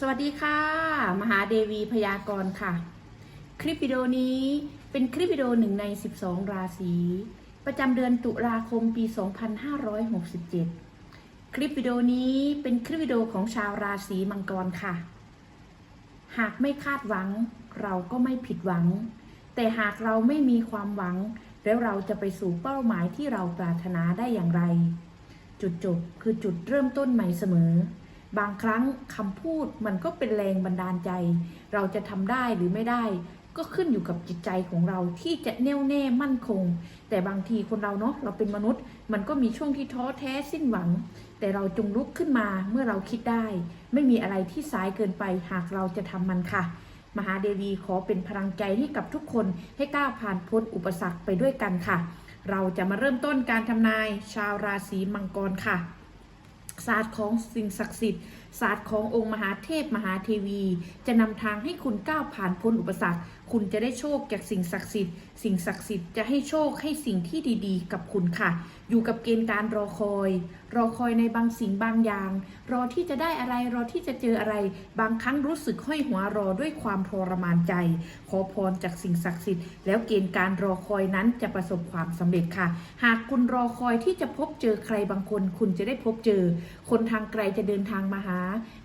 สวัสดีค่ะ มหาเดวีพยากรณ์ค่ะ คลิปวิดีโอนี้เป็นคลิปวิดีโอหนึ่งใน 12 ราศี ประจำเดือนตุลาคมปี 2567 คลิปวิดีโอนี้เป็นคลิปวิดีโอของชาวราศีมังกรค่ะ หากไม่คาดหวังเราก็ไม่ผิดหวัง แต่หากเราไม่มีความหวัง แล้วเราจะไปสู่เป้าหมายที่เราปรารถนาได้อย่างไร จุดจบคือจุดเริ่มต้นใหม่เสมอ บางครั้งคำพูดมันก็เป็นแรงบันดาลใจ เราจะทำได้หรือไม่ได้ ก็ขึ้นอยู่กับจิตใจของเราที่จะแน่วแน่มั่นคง แต่บางทีคนเราเนาะเราเป็นมนุษย์ มันก็มีช่วงที่ท้อแท้สิ้นหวัง แต่เราจงลุกขึ้นมาเมื่อเราคิดได้ ไม่มีอะไรที่สายเกินไปหากเราจะทำมันค่ะ มหาเดวีขอเป็นพลังใจให้กับทุกคนให้ก้าวผ่านพ้นอุปสรรคไปด้วยกันค่ะ เราจะมาเริ่มต้นการทำนายชาวราศีมังกรค่ะ ศาสตร์ของสิ่งศักดิ์สิทธิ์ศาสตร์ขององค์มหาเทพมหาเทวี จะนำทางให้คุณก้าวผ่านพ้นอุปสรรค คุณจะได้โชคจากสิ่งศักดิ์สิทธิ์ สิ่งศักดิ์สิทธิ์จะให้โชคให้สิ่งที่ดีๆ กับคุณค่ะ อยู่กับเกณฑ์การรอคอย รอคอยในบางสิ่งบางอย่าง รอที่จะได้อะไรรอที่จะเจออะไร บางครั้งรู้สึกห้อยหัวรอด้วยความทรมานใจ ขอพรจากสิ่งศักดิ์สิทธิ์แล้วเกณฑ์การรอคอยนั้นจะประสบความสำเร็จค่ะ หากคุณรอคอยที่จะพบเจอใครบางคน คุณจะได้พบเจอคนทางไกลจะเดินทางมาหา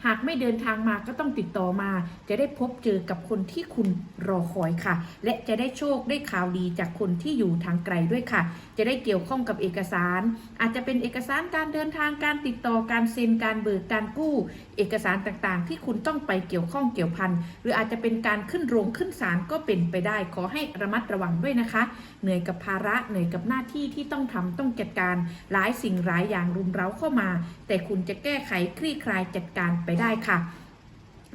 หากไม่เดินทางมาก็ต้องติดต่อมา จะได้พบเจอกับคนที่คุณรอคอยค่ะ และจะได้โชคได้ข่าวดีจากคนที่อยู่ทางไกลด้วยค่ะ จะได้เกี่ยวข้องกับเอกสาร อาจจะเป็นเอกสารการเดินทางการติดต่อการเซ็นการเบิกการกู้ เอกสารต่างๆ ที่คุณต้องไปเกี่ยวข้องเกี่ยวพันหรืออาจจะเป็นการขึ้นโรงขึ้นศาลก็เป็นไปได้ ขอให้ระมัดระวังด้วยนะคะ เหนื่อยกับภาระเหนื่อยกับหน้าที่ที่ต้องทำต้องจัดการหลายสิ่งหลายอย่างรุมเร้าเข้ามา แต่แต่คุณจะแก้ไขคลี่คลายจัดการไปได้ค่ะ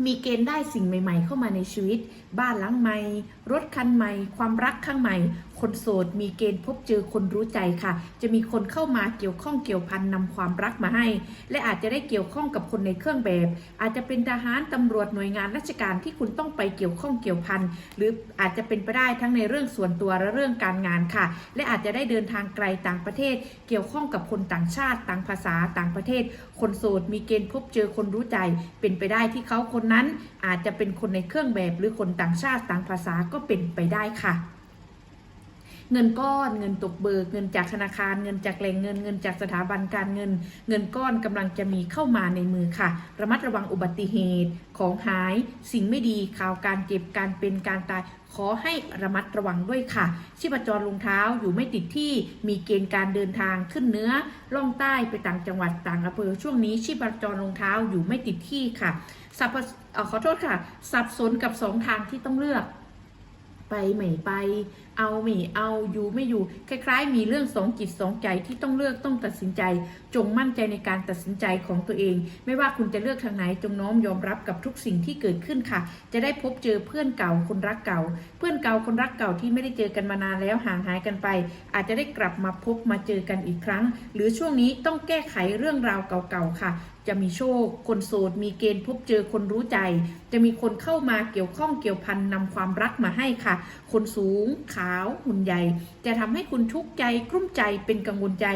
มีเกณฑ์ได้สิ่งใหม่ ๆ เข้ามาในชีวิต บ้านหลังใหม่ รถคันใหม่ ความรักข้างใหม่ คนโสดมีเกณฑ์พบเจอคนรู้ใจค่ะ จะมีคนเข้ามาเกี่ยวข้องเกี่ยวพันนำความรักมาให้ และอาจจะได้เกี่ยวข้องกับคนในเครื่องแบบ อาจจะเป็นทหารตำรวจหน่วยงานราชการที่คุณต้องไปเกี่ยวข้องเกี่ยวพันหรืออาจจะเป็นไปได้ทั้งในเรื่องส่วนตัวและเรื่องการงานค่ะ และอาจจะได้เดินทางไกลต่างประเทศ เกี่ยวข้องกับคนต่างชาติต่างภาษาต่างประเทศ คนโสดมีเกณฑ์พบเจอคนรู้ใจ เป็นไปได้ที่เขาคนนั้นอาจจะเป็นคนในเครื่องแบบหรือคนต่างชาติต่างภาษาก็เป็นไปได้ค่ะ เงินก้อนเงินตกเบิกเงินจากธนาคาร เงินจากแหล่งเงินเงินจากสถาบันการเงิน เงินก้อนกำลังจะมีเข้ามาในมือค่ะ ระมัดระวังอุบัติเหตุของหาย สิ่งไม่ดีข่าวการเจ็บการเป็นการตายขอให้ระมัดระวังด้วยค่ะ ชีพจรรองเท้าอยู่ไม่ติดที่มีเกณฑ์การเดินทางขึ้นเนื้อล่องใต้ไปต่างจังหวัดต่างอำเภอช่วงนี้ชีพจรรองเท้าอยู่ไม่ติดที่ค่ะสับขอโทษค่ะ สับสนกับสองทางที่ต้องเลือก ไปไม่ไป เอาไม่เอาอยู่ไม่อยู่ คล้าย ๆ มีเรื่องสองจิตสองใจที่ต้องเลือกต้องตัดสินใจ จงมั่นใจในการตัดสินใจของตัวเอง ไม่ว่าคุณจะเลือกทางไหนจงน้อมยอมรับกับทุกสิ่งที่เกิดขึ้นค่ะ จะได้พบเจอเพื่อนเก่าคนรักเก่า เพื่อนเก่าคนรักเก่าที่ไม่ได้เจอกันมานานแล้วห่างหายกันไป อาจจะได้กลับมาพบมาเจอกันอีกครั้ง หรือช่วงนี้ต้องแก้ไขเรื่องราวเก่าๆค่ะจะมีโชค คนโสด มีเกณฑ์พบเจอคนรู้ใจ จะมีคนเข้ามาเกี่ยวข้องเกี่ยวพันนำความรักมาให้ค่ะ คนสูง ขาวหุ่นใหญ่ จะทำให้คุณทุกข์ใจกลุ้มใจเป็นกังวลใจ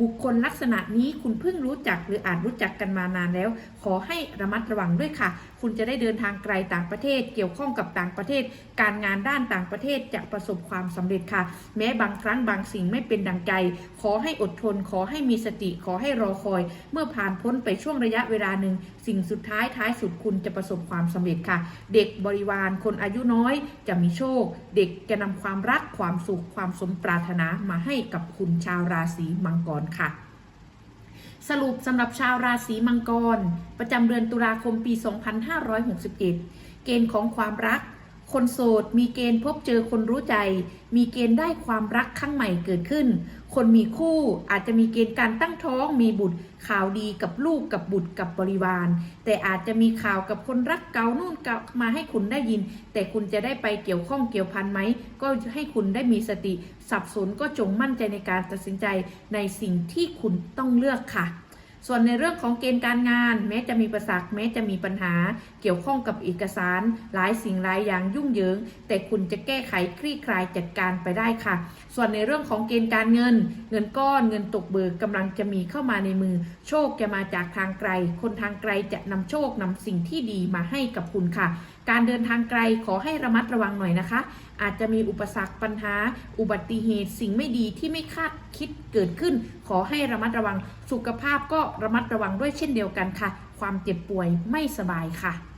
บุคคลลักษณะนี้คุณเพิ่งรู้จักหรืออาจรู้จักกันมานานแล้ว ขอให้ระมัดระวังด้วยค่ะ คุณจะได้เดินทางไกลต่างประเทศ เกี่ยวข้องกับต่างประเทศ การงานด้านต่างประเทศจะประสบความสำเร็จค่ะ แม้บางครั้งบางสิ่งไม่เป็นดังใจ ขอให้อดทน ขอให้มีสติขอให้รอคอย เมื่อผ่านพ้นไปช่วงระยะเวลาหนึ่ง สิ่งสุดท้ายท้ายสุดคุณจะประสบความสำเร็จค่ะ เด็กบริวารคนอายุน้อยจะมีโชค เด็กจะนำความรักความสุขความสมปรารถนามาให้กับคุณชาวราศีมังกรค่ะ สรุปสำหรับชาวราศีมังกร ประจำเดือนตุลาคมปี 2561 เกณฑ์ของความรัก คนโสดมีเกณฑ์พบเจอคนรู้ใจ มีเกณฑ์ได้ความรักครั้งใหม่เกิดขึ้น คนมีคู่อาจจะมีเกณฑ์การตั้งท้องมีบุตรข่าวดีกับลูกกับบุตรกับบริวาร แต่อาจจะมีข่าวกับคนรักเก่านู่นเก่ามาให้คุณได้ยิน แต่คุณจะได้ไปเกี่ยวข้องเกี่ยวพันไหม ก็ให้คุณได้มีสติ สับสนก็จงมั่นใจในการตัดสินใจในสิ่งที่คุณต้องเลือกค่ะ ส่วนในเรื่องของเกณฑ์การงาน แม้จะมีประสักแม้จะมีปัญหา เกี่ยวข้องกับเอกสาร หลายสิ่งหลายอย่างยุ่งเหยิง แต่คุณจะแก้ไขคลี่คลายจัดการไปได้ค่ะ ส่วนในเรื่องของเกณฑ์การเงิน เงินก้อนเงินตกเบิกกำลังจะมีเข้ามาในมือ โชคจะมาจากทางไกล คนทางไกลจะนำโชคนำสิ่งที่ดีมาให้กับคุณค่ะ การเดินทางไกลขอให้ระมัดระวังหน่อยนะคะ อาจจะมีอุปสรรคปัญหา อุบัติเหตุสิ่งไม่ดีที่ไม่คาดคิดเกิดขึ้น ขอให้ระมัดระวังสุขภาพก็ระมัดระวังด้วยเช่นเดียวกันค่ะ ความเจ็บป่วยไม่สบายค่ะ